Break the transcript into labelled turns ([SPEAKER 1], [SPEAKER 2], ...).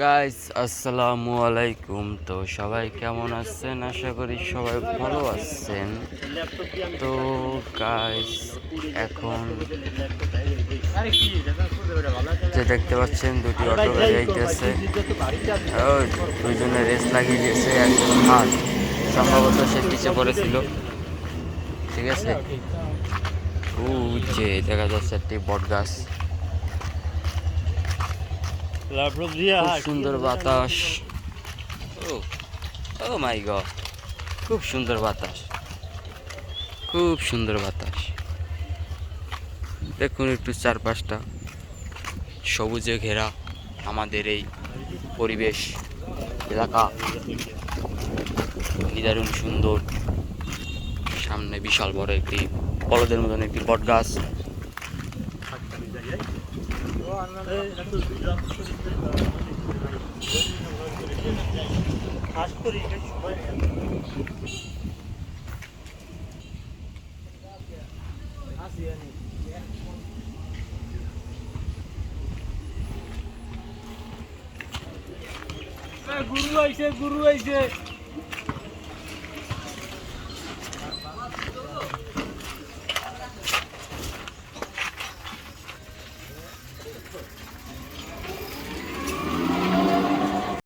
[SPEAKER 1] Guys আসসালামু আলাইকুম। তো সবাই কেমন আছেন? আশা করি সবাই ভালো আছেন। তো গাইস এখন যে দেখতে পাচ্ছেন, দুটি অটো গাড়ি আইতেছে। ওই দুইজনে রেস লাগিয়ে দিয়েছে, একজন মাছ সম্ভবত সে পিছে পড়েছিল। ঠিক আছে? ও যে, দেখা যাচ্ছে একটি বট গাছ খুব সুন্দর বাতাস। ও মাই খুব সুন্দর বাতাস, খুব সুন্দর বাতাস। দেখুন একটু চারপাশটা, সবুজে ঘেরা আমাদের এই পরিবেশ এলাকা। নিদারুণ সুন্দর, সামনে বিশাল বড় একটি, বলদের মতন একটি বট গাছ
[SPEAKER 2] গুরু আইছে গুরু আইছে।